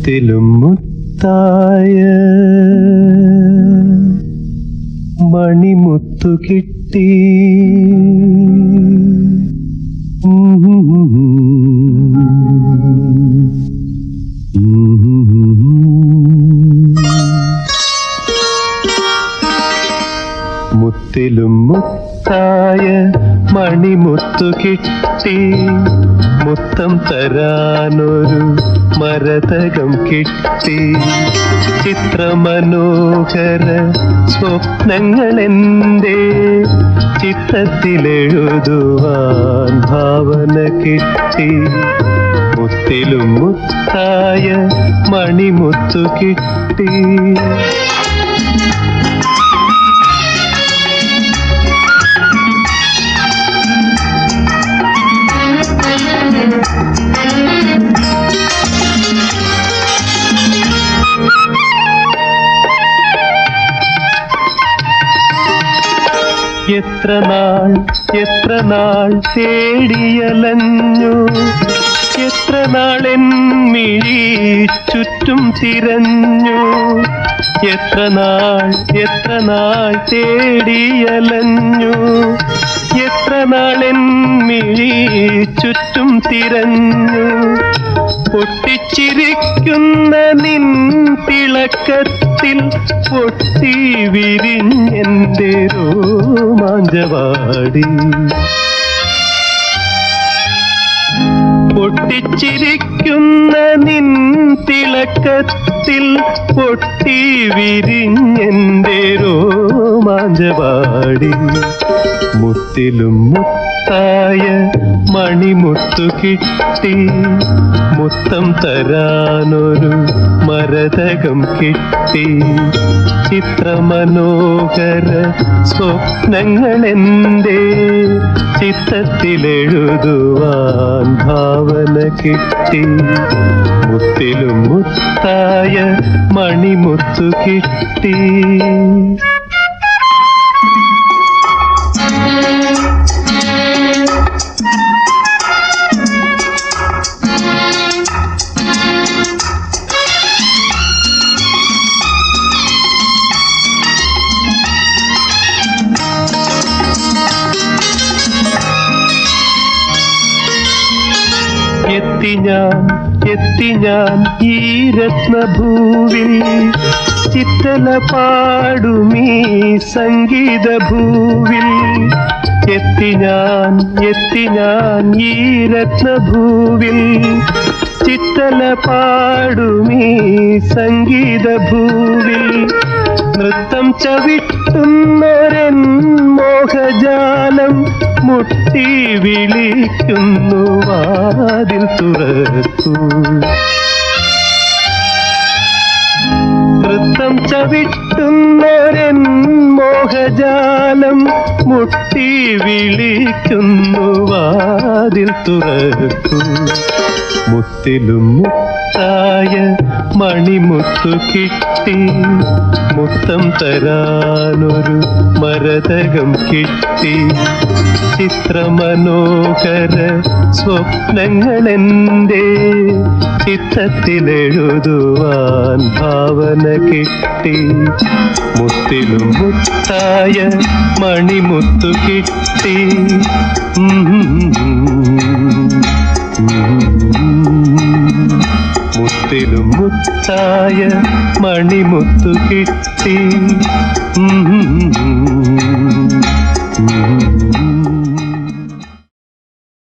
മുത്തിലും മുത്തായ മണിമുത്തു കിട്ടി. മുത്തിലും മുത്തായ മണിമുത്തു കിട്ടി. മുത്തം തരാനൊരു മരതകം കിട്ടി. ചിത്രമനോഹര സ്വപ്നങ്ങൾ എന്റെ ചിത്രത്തിലെഴുതുവാൻ ഭാവന കിട്ടി. മുത്തിലും മുത്തായ മണിമുത്തു കിട്ടി. എത്ര നാൾ എത്ര നാൾ തേടിയലഞ്ഞു? എത്ര നാളെൻ മിഴി ചുറ്റും തിരഞ്ഞു? എത്ര നാൾ എത്ര നാൾ തേടിയലഞ്ഞു? എത്ര നാളെൻ മിഴി ചുറ്റും തിരഞ്ഞു? പൊട്ടിച്ചിരിക്കുന്ന നിൻ തിളക്കത്തിൽ പൊട്ടി വിരിഞ്ഞെന്റെ രോമാഞ്ചവാടി. പൊട്ടിച്ചിരിക്കുന്ന നിൻ തിളക്കത്തിൽ പൊട്ടി വിരിഞ്ഞെന്റെ രോമാഞ്ചവാടി. മുത്തിലും മുത്തായ മണിമുത്തു കിട്ടി. മുത്തം തരാനൊരു മരതകം കിട്ടി. ചിത്രമനോഹര സ്വപ്നങ്ങൾ എന്റെ ചിത്രത്തിലെഴുതുവാൻ ഭാവന കിട്ടി. മുത്തിലും മുത്തായ മണിമുത്തു കിട്ടി. എത്തി ഞാൻ എത്തി ഞാൻ ഈ രത്നഭൂവിൽ. ചിത്തല പാടുമീ സംഗീത ഭൂവിൽ എത്തി ഞാൻ എത്തി ഞാൻ ഈ രത്നഭൂവിൽ. ചിത്തല പാടുമീ സംഗീത ഭൂവിൽ നൃത്തം ചവിട്ടുന്നൊരൻ മുട്ടി വിളിക്കുന്നു വാതിൽ തുറക്കൂ. നൃത്തം ചവിട്ടുന്നൊരൻ മോഹജാലം മുട്ടി വിളിക്കുന്നു വാതിൽ തുറക്കൂ. മുത്തിലും മുത്തായ മണിമുത്തു കിട്ടി മുത്തം തരാനൊരു മരതകം കിട്ടി. ചിത്രമനോഹര സ്വപ്നങ്ങൾ എന്റെ ചിത്രത്തിലെഴുതുവാൻ ഭാവന കിട്ടി. മുത്തിലും മുത്തായ മണിമുത്തു കിട്ടി. മുത്തിലും മുത്തായ മണിമുത്തു കിട്ടി.